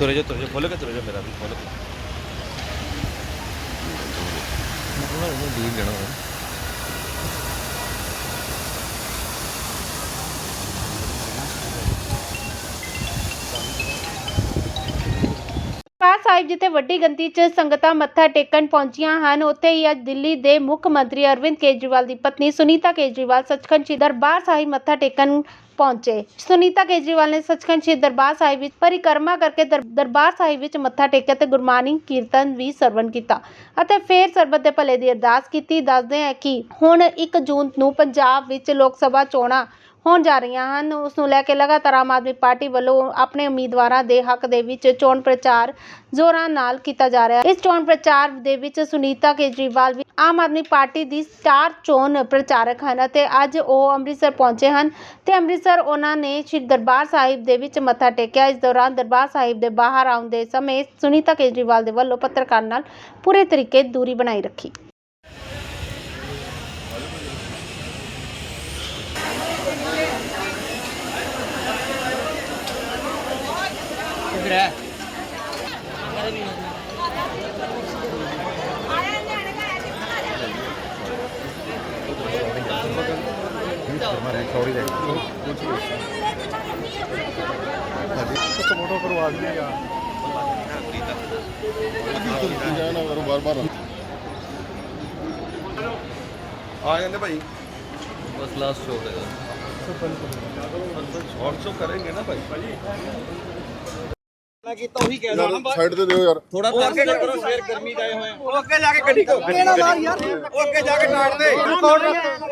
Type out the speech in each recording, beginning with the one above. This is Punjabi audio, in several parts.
ਤੁਰੇ ਜੋ ਤੁਰੇ ਜੋ ਖੋਲ ਕੇ ਤੁਰੇ ਜੋ ਮੇਰਾ ਵੀ ਖੋਲ ਕੇ ਉਹਨਾਂ ਨੂੰ ਡੀਲ ਲੈਣਾ ਹੋਵੇ ਦਰਬਾਰ ਸਾਹਿਬ ਜਿੱਥੇ ਵੱਡੀ ਗਿਣਤੀ 'ਚ ਸੰਗਤਾਂ ਮੱਥਾ ਟੇਕਣ ਪਹੁੰਚੀਆਂ ਹਨ, ਉੱਥੇ ਹੀ ਅੱਜ ਦਿੱਲੀ ਦੇ ਮੁੱਖ ਮੰਤਰੀ ਅਰਵਿੰਦ ਕੇਜਰੀਵਾਲ ਦੀ ਪਤਨੀ ਸੁਨੀਤਾ ਕੇਜਰੀਵਾਲ ਸੱਚਖੰਡ ਸ੍ਰੀ ਦਰਬਾਰ ਸਾਹਿਬ ਮੱਥਾ ਟੇਕਣ ਪਹੁੰਚੇ। ਸੁਨੀਤਾ ਕੇਜਰੀਵਾਲ ਨੇ ਸੱਚਖੰਡ ਸ੍ਰੀ ਦਰਬਾਰ ਸਾਹਿਬ ਵਿੱਚ ਪਰਿਕਰਮਾ ਕਰਕੇ ਦਰ- ਦਰਬਾਰ ਸਾਹਿਬ ਵਿੱਚ ਮੱਥਾ ਟੇਕਿਆ ਤੇ ਗੁਰਬਾਣੀ ਕੀਰਤਨ ਵੀ ਸਰਵਣ ਕੀਤਾ ਅਤੇ ਫਿਰ ਸਰਬਤ ਦੇ ਭਲੇ ਦੀ ਅਰਦਾਸ ਕੀਤੀ। ਦੱਸਦੇ ਹਾਂ ਕਿ ਹੁਣ 1 ਜੂਨ ਨੂੰ ਪੰਜਾਬ ਵਿੱਚ ਲੋਕ ਸਭਾ ਚੋਣਾਂ ਹੋਣ ਜਾ ਰਹੀਆਂ ਹਨ। ਉਸ ਨੂੰ ਲੈ ਕੇ ਲਗਾਤਾਰ ਆਮ ਆਦਮੀ ਪਾਰਟੀ ਵੱਲੋਂ ਆਪਣੇ ਉਮੀਦਵਾਰਾਂ ਦੇ ਹੱਕ ਦੇ ਵਿੱਚ ਚੋਣ ਪ੍ਰਚਾਰ ਜ਼ੋਰਾਂ ਨਾਲ ਕੀਤਾ ਜਾ ਰਿਹਾ ਹੈ। ਇਸ ਚੋਣ ਪ੍ਰਚਾਰ ਦੇ ਵਿੱਚ ਸੁਨੀਤਾ ਕੇਜਰੀਵਾਲ ਵੀ ਆਮ ਆਦਮੀ ਪਾਰਟੀ ਦੀ ਸਟਾਰ ਚੋਣ ਪ੍ਰਚਾਰਕ ਹਨ ਅਤੇ ਅੱਜ ਉਹ ਅੰਮ੍ਰਿਤਸਰ ਪਹੁੰਚੇ ਹਨ ਤੇ ਅੰਮ੍ਰਿਤਸਰ ਉਹਨਾਂ ਨੇ ਸ਼੍ਰੀ ਦਰਬਾਰ ਸਾਹਿਬ ਦੇ ਵਿੱਚ ਮੱਥਾ ਟੇਕਿਆ। ਇਸ ਦੌਰਾਨ ਦਰਬਾਰ ਸਾਹਿਬ ਦੇ ਬਾਹਰ ਆਉਂਦੇ ਸਮੇਂ ਸੁਨੀਤਾ ਕੇਜਰੀਵਾਲ ਦੇ ਵੱਲੋਂ ਪੱਤਰਕਾਰ ਨਾਲ ਪੂਰੇ ਤਰੀਕੇ ਦੂਰੀ ਬਣਾਈ ਰੱਖੀ। ਮੇਰਾ ਸੌਰੀ ਦੇ ਫੋਟੋ ਕਰਵਾ ਦਿਏਗਾ ਜਾਣਾ ਕਰੋ ਬਾਰ ਬਾਰ ਆ ਜਾਂਦੇ ਭਾਈ। बस लास्ट शॉट है यार शॉर्ट शो करेंगे ना भाई ਸਾਈਡ ਤੇ ਦਿਓ ਯਾਰ। ਥੋੜਾ ਅੱਗੇ ਕਰੋ ਫੇਰ ਗਰਮੀ ਜਾਏ ਹੋਏ ਉਹ ਅੱਗੇ ਜਾ ਕੇ ਗੱਡੀ ਕੋ ਗੱਡੀ ਮਾਰ ਯਾਰ। ਉਹ ਅੱਗੇ ਜਾ ਕੇ ਟਾੜ ਦੇ।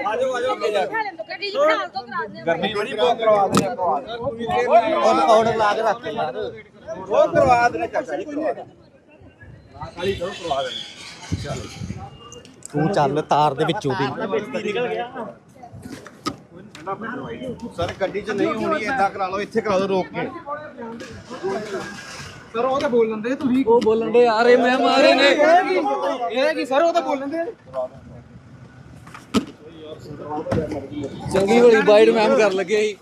ਆਜੋ ਆਜੋ ਅੱਗੇ ਜਾ ਕੇ। ਗੱਡੀ ਜੀ ਬਣਾ ਦੋ ਕਰਾ ਦੇ ਗਰਮੀ ਬੜੀ ਬਹੁਤ ਕਰਵਾ ਦੇ ਉਹ ਆਰਡਰ ਲਾ ਕੇ ਰੱਖ ਯਾਰ। ਉਹ ਕਰਵਾ ਦੇਣਾ ਚਾਚਾ ਜੀ ਕਰਵਾ ਦੇ ਕਾਲੀ ਕਰੋ ਕਰਵਾ ਦੇ ਤੂੰ ਚੱਲ ਤਾਰ ਦੇ ਵਿੱਚੋਂ ਦੀ ਸਰ ਗੱਡੀ 'ਚ ਨਹੀਂ ਹੋਣੀ ਏਦਾਂ ਕਰਾ ਲਓ ਇੱਥੇ ਕਰਾ ਦਿਓ ਰੋਕ ਕੇ। ਸਰ ਉਹ ਤਾਂ ਬੋਲ ਲੈਂਦੇ ਤੁਸੀਂ ਉਹ ਬੋਲਣ ਦੇ ਆ ਰਹੇ ਮੈਂ ਮਾਰੇ ਨੇ। ਇਹ ਕੀ? ਸਰ ਉਹ ਤਾਂ ਬੋਲ ਲੈਂਦੇ ਚੰਗੀ ਹੋਲੀ ਬਾਈਟ ਮੈਮ ਕਰ ਲੱਗੇ ਸੀ।